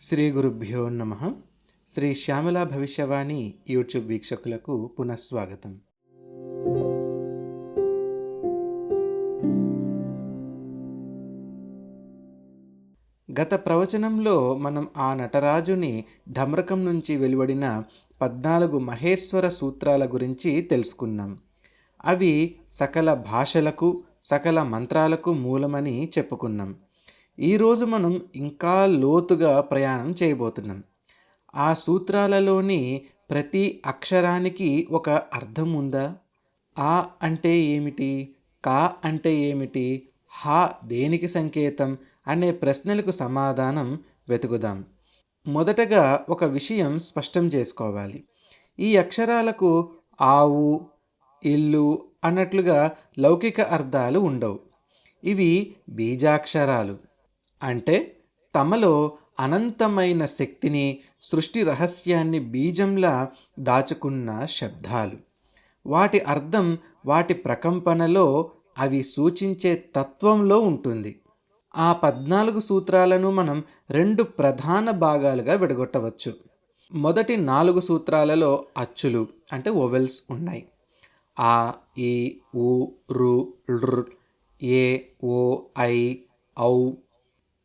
శ్రీ గురుభ్యో నమ. శ్రీ శ్యామల భవిష్యవాణి యూట్యూబ్ వీక్షకులకు పునఃస్వాగతం. గత ప్రవచనంలో మనం ఆ నటరాజుని ఢమ్రకం నుంచి వెలువడిన పద్నాలుగు మహేశ్వర సూత్రాల గురించి తెలుసుకున్నాం. అవి సకల భాషలకు సకల మంత్రాలకు మూలమని చెప్పుకున్నాం. ఈరోజు మనం ఇంకా లోతుగా ప్రయాణం చేయబోతున్నాం. ఆ సూత్రాలలోని ప్రతి అక్షరానికి ఒక అర్థం ఉందా? ఆ అంటే ఏమిటి? కా అంటే ఏమిటి? హా దేనికి సంకేతం? అనే ప్రశ్నలకు సమాధానం వెతుకుదాం. మొదటగా ఒక విషయం స్పష్టం చేసుకోవాలి. ఈ అక్షరాలకు ఆవు ఇల్లు అన్నట్లుగా లౌకిక అర్థాలు ఉండవు. ఇవి బీజాక్షరాలు. అంటే తమలో అనంతమైన శక్తిని సృష్టి రహస్యాన్ని బీజంలా దాచుకున్న శబ్దాలు. వాటి అర్థం వాటి ప్రకంపనలో అవి సూచించే తత్వంలో ఉంటుంది. ఆ పద్నాలుగు సూత్రాలను మనం రెండు ప్రధాన భాగాలుగా విడగొట్టవచ్చు. మొదటి నాలుగు సూత్రాలలో అచ్చులు అంటే ఓవెల్స్ ఉన్నాయి. ఆ ఈ ఊ రు ఏ ఓ ఐ ఔ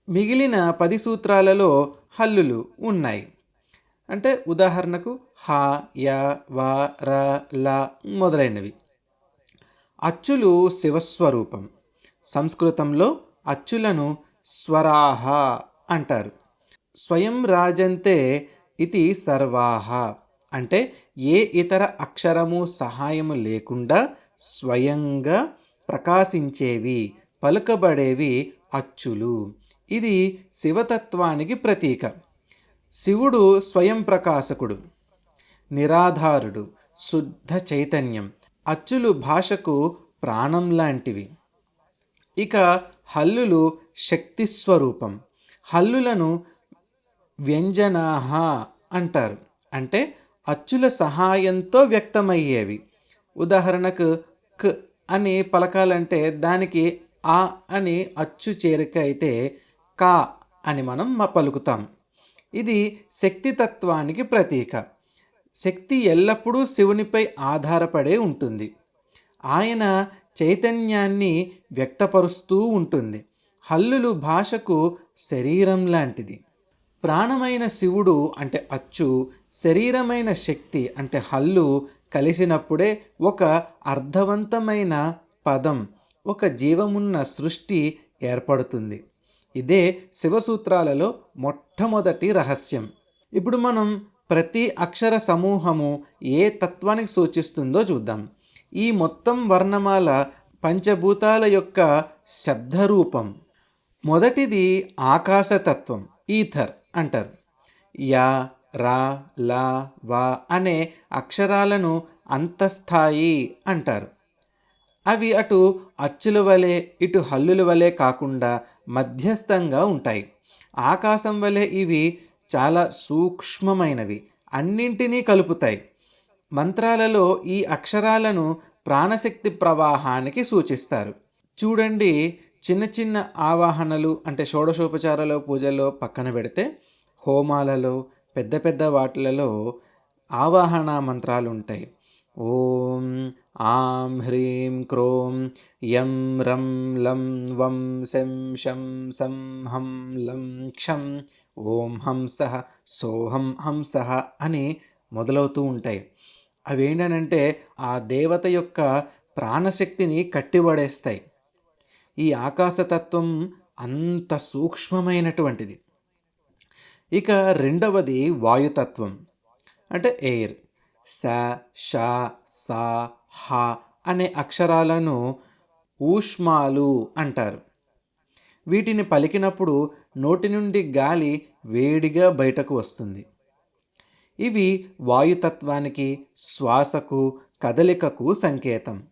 మిగిలిన పది సూత్రాలలో హల్లులు ఉన్నాయి. అంటే ఉదాహరణకు హ య వ ర ల మొదలైనవి. అచ్చులు శివస్వరూపం. సంస్కృతంలో అచ్చులను స్వరాహ అంటారు. స్వయం రాజంతే ఇది సర్వాహ. అంటే ఏ ఇతర అక్షరము సహాయము లేకుండా స్వయంగా ప్రకాశించేవి పలుకబడేవి అచ్చులు. ఇది శివతత్వానికి ప్రతీక. శివుడు స్వయం ప్రకాశకుడు నిరాధారుడు శుద్ధ చైతన్యం అచ్చులు భాషకు ప్రాణం లాంటివి. ఇక హల్లులు శక్తి స్వరూపం. హల్లులను వ్యంజనాహ అంటారు. అంటే అచ్చుల సహాయంతో వ్యక్తమయ్యేవి. ఉదాహరణకు క్ అని పలకాలంటే దానికి ఆ అని అచ్చు చేరిక అయితే కా అని మనం మ పలుకుతాం. ఇది శక్తితత్వానికి ప్రతీక. శక్తి ఎల్లప్పుడూ శివునిపై ఆధారపడే ఉంటుంది. ఆయన చైతన్యాన్ని వ్యక్తపరుస్తూ ఉంటుంది. హల్లులు భాషకు శరీరం లాంటిది. ప్రాణమైన శివుడు అంటే అచ్చు శరీరమైన శక్తి అంటే హల్లు కలిసినప్పుడే ఒక అర్థవంతమైన పదం ఒక జీవమున్న సృష్టి ఏర్పడుతుంది. ఇదే శివసూత్రాలలో మొట్టమొదటి రహస్యం. ఇప్పుడు మనం ప్రతి అక్షర సమూహము ఏ తత్వానికి సూచిస్తుందో చూద్దాం. ఈ మొత్తం వర్ణమాల పంచభూతాల యొక్క శబ్దరూపం. మొదటిది ఆకాశతత్వం ఈథర్ అంటారు. యా రా లా వా అనే అక్షరాలను అంతస్థాయి అంటారు. అవి అటు అచ్చుల వలె ఇటు హల్లుల వలె కాకుండా మధ్యస్థంగా ఉంటాయి. ఆకాశం వలె ఇవి చాలా సూక్ష్మమైనవి. అన్నింటినీ కలుపుతాయి. మంత్రాలలో ఈ అక్షరాలను ప్రాణశక్తి ప్రవాహానికి సూచిస్తారు. చూడండి చిన్న చిన్న ఆవాహనలు అంటే షోడశోపచారాలు పూజల్లో పక్కన పెడితే హోమాలలో పెద్ద పెద్ద వాటిలలో ఆవాహన మంత్రాలు ఉంటాయి. ఓం ఆం హ్రీం క్రోం యం రం లం వం శం శం సం హం లం క్షం ఓం హంస సోహం హంస అని మొదలవుతూ ఉంటాయి. అవి ఏంటనంటే ఆ దేవత యొక్క ప్రాణశక్తిని కట్టిపడేస్తాయి. ఈ ఆకాశతత్వం అంత సూక్ష్మమైనటువంటిది. ఇక రెండవది వాయుతత్వం. అంటే ఎయిర్. స ష సా హ అనే అక్షరాలను ఊష్మాలు అంటారు. వీటిని పలికినప్పుడు నోటి నుండి గాలి వేడిగా బయటకు వస్తుంది. ఇవి వాయుతత్వానికి శ్వాసకు కదలికకు సంకేతం.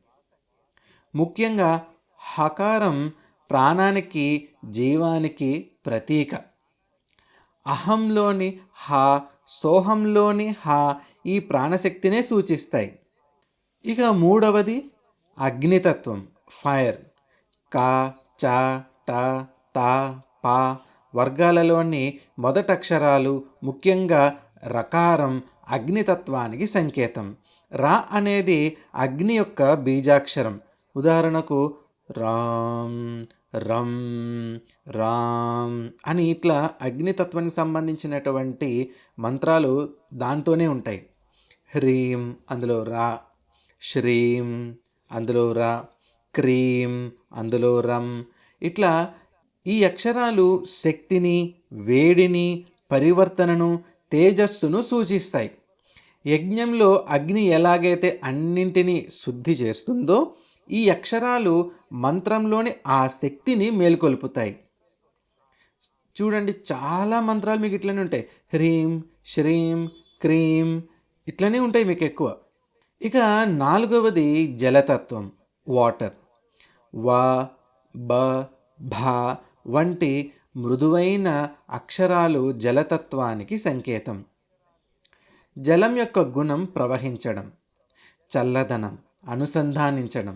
ముఖ్యంగా హకారం ప్రాణానికి జీవానికి ప్రతీక. అహంలోని హ సోహంలోని హ ఈ ప్రాణశక్తినే సూచిస్తాయి. ఇక మూడవది అగ్నితత్వం ఫైర్. కా చ ట త ప వర్గాలలోని మొదటక్షరాలు ముఖ్యంగా రకారం అగ్నితత్వానికి సంకేతం. రా అనేది అగ్ని యొక్క బీజాక్షరం. ఉదాహరణకు రామ్ రం రామ్ అని ఇట్లా అగ్నితత్వానికి సంబంధించినటువంటి మంత్రాలు దాంతోనే ఉంటాయి. హ్రీం అందులో రా. శ్రీం అందులో రా. క్రీం అందులో రం. ఇట్లా ఈ అక్షరాలు శక్తిని వేడిని పరివర్తనను తేజస్సును సూచిస్తాయి. యజ్ఞంలో అగ్ని ఎలాగైతే అన్నింటినీ శుద్ధి చేస్తుందో ఈ అక్షరాలు మంత్రంలోని ఆ శక్తిని మేల్కొల్పుతాయి. చూడండి చాలా మంత్రాలు మీకు ఇట్లనే ఉంటాయి. హ్రీం శ్రీం క్రీం ఇట్లనే ఉంటాయి మీకు ఎక్కువ. ఇక నాలుగవది జలతత్వం వాటర్. వా బ భ వంటి మృదువైన అక్షరాలు జలతత్వానికి సంకేతం. జలం యొక్క గుణం ప్రవహించడం చల్లదనం అనుసంధానించడం.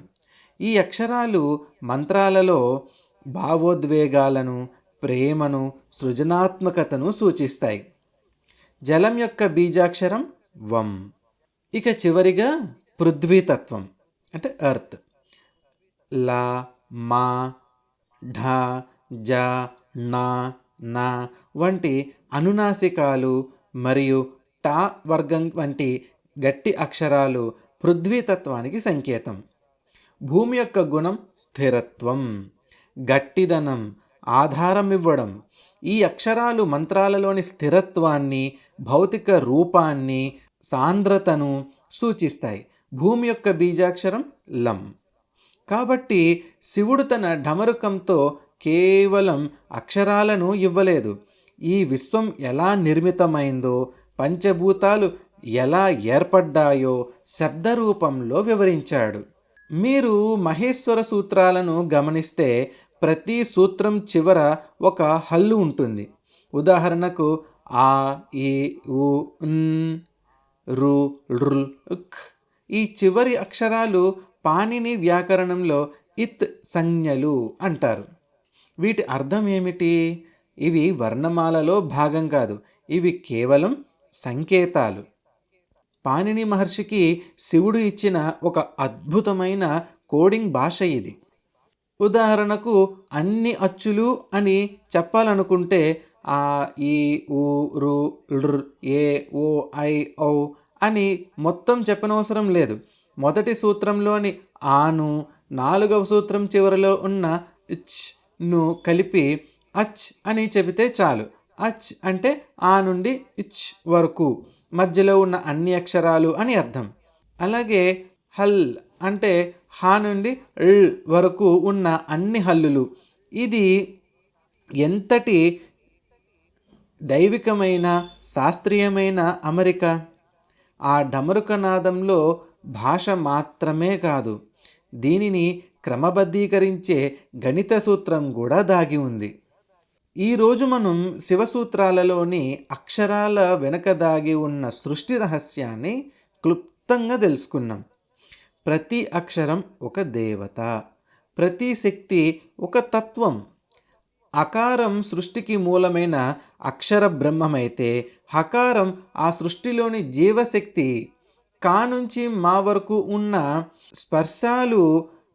ఈ అక్షరాలు మంత్రాలలో భావోద్వేగాలను ప్రేమను సృజనాత్మకతను సూచిస్తాయి. జలం యొక్క బీజాక్షరం వం. ఇక చివరిగా పృథ్వీతత్వం అంటే ఎర్త్ లా మా ఢ జ నా నా వంటి అనునాసికాలు మరియు టా వర్గం వంటి గట్టి అక్షరాలు పృథ్వీతత్వానికి సంకేతం. భూమి యొక్క గుణం స్థిరత్వం గట్టిదనం ఆధారం ఇవ్వడం. ఈ అక్షరాలు మంత్రాలలోని స్థిరత్వాన్ని భౌతిక రూపాన్ని సాంద్రతను సూచిస్తాయి. భూమి యొక్క బీజాక్షరం లం. కాబట్టి శివుడు తన ఢమరుకంతో కేవలం అక్షరాలను ఇవ్వలేదు. ఈ విశ్వం ఎలా నిర్మితమైందో పంచభూతాలు ఎలా ఏర్పడ్డాయో శబ్ద రూపంలో వివరించాడు. మీరు మహేశ్వర సూత్రాలను గమనిస్తే ప్రతి సూత్రం చివర ఒక హల్లు ఉంటుంది. ఉదాహరణకు ఆ ఈ ఉ రు రుల్ ఈ చివరి అక్షరాలు పాణిని వ్యాకరణంలో ఇత్ సంజ్ఞలు అంటారు. వీటి అర్థం ఏమిటి? ఇవి వర్ణమాలలో భాగం కాదు. ఇవి కేవలం సంకేతాలు. పాణిని మహర్షికి శివుడు ఇచ్చిన ఒక అద్భుతమైన కోడింగ్ భాష ఇది. ఉదాహరణకు అన్ని అచ్చులు అని చెప్పాలనుకుంటే ఆ ఈ ఊ రు ఏ ఓ ఐ ఔ అని మొత్తం చెప్పనవసరం లేదు. మొదటి సూత్రంలోని ఆను నాలుగవ సూత్రం చివరిలో ఉన్న ఇచ్ను కలిపి అచ్ అని చెబితే చాలు. అచ్ అంటే ఆ నుండి ఇచ్ వరకు మధ్యలో ఉన్న అన్ని అక్షరాలు అని అర్థం. అలాగే హల్ అంటే హా నుండి ల్ వరకు ఉన్న అన్ని హల్లులు. ఇది ఎంతటి దైవికమైన శాస్త్రీయమైన అమరిక. ఆ డమరుకనాదంలో భాష మాత్రమే కాదు దీనిని క్రమబద్ధీకరించే గణిత సూత్రం కూడా దాగి ఉంది. ఈరోజు మనం శివసూత్రాలలోని అక్షరాల వెనక దాగి ఉన్న సృష్టి రహస్యాన్ని క్లుప్తంగా తెలుసుకున్నాం. ప్రతి అక్షరం ఒక దేవత ప్రతి శక్తి ఒక తత్వం అకారం సృష్టికి మూలమైన అక్షర బ్రహ్మమైతే హకారం ఆ సృష్టిలోని జీవశక్తి కా నుంచి మా వరకు ఉన్న స్పర్శాలు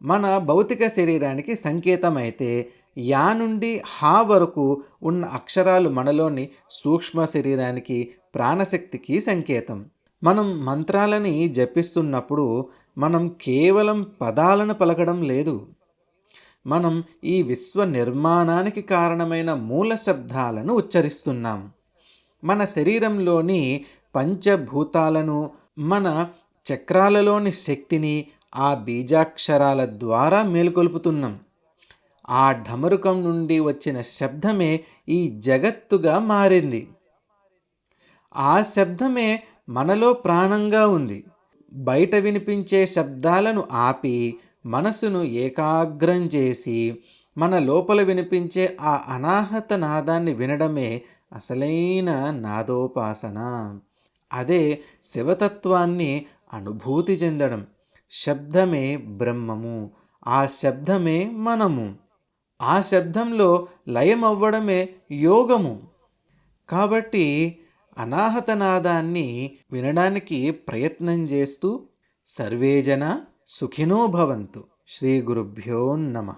మన భౌతిక శరీరానికి సంకేతమైతే యా నుండి హా వరకు ఉన్న అక్షరాలు మనలోని సూక్ష్మ శరీరానికి ప్రాణశక్తికి సంకేతం. మనం మంత్రాలని జపిస్తున్నప్పుడు మనం కేవలం పదాలను పలకడం లేదు. మనం ఈ విశ్వ నిర్మాణానికి కారణమైన మూల శబ్దాలను ఉచ్చరిస్తున్నాం. మన శరీరంలోని పంచభూతాలను మన చక్రాలలోని శక్తిని ఆ బీజాక్షరాల ద్వారా మేలుకొల్పుతున్నాం. ఆ ఢమరుకం నుండి వచ్చిన శబ్దమే ఈ జగత్తుగా మారింది. ఆ శబ్దమే మనలో ప్రాణంగా ఉంది. బయట వినిపించే శబ్దాలను ఆపి మనసును ఏకాగ్రం చేసి మన లోపల వినిపించే ఆ అనాహత నాదాన్ని వినడమే అసలైన నాదోపాసన. అదే శివతత్వాన్ని అనుభూతి చెందడం. శబ్దమే బ్రహ్మము ఆ శబ్దమే మనము. ఆ శబ్దంలో లయం అవ్వడమే యోగము. కాబట్టి అనాహతనాదాన్ని వినడానికి ప్రయత్నం చేస్తూ సర్వేజన సుఖినో భవంతు. శ్రీ గురుభ్యో నమ.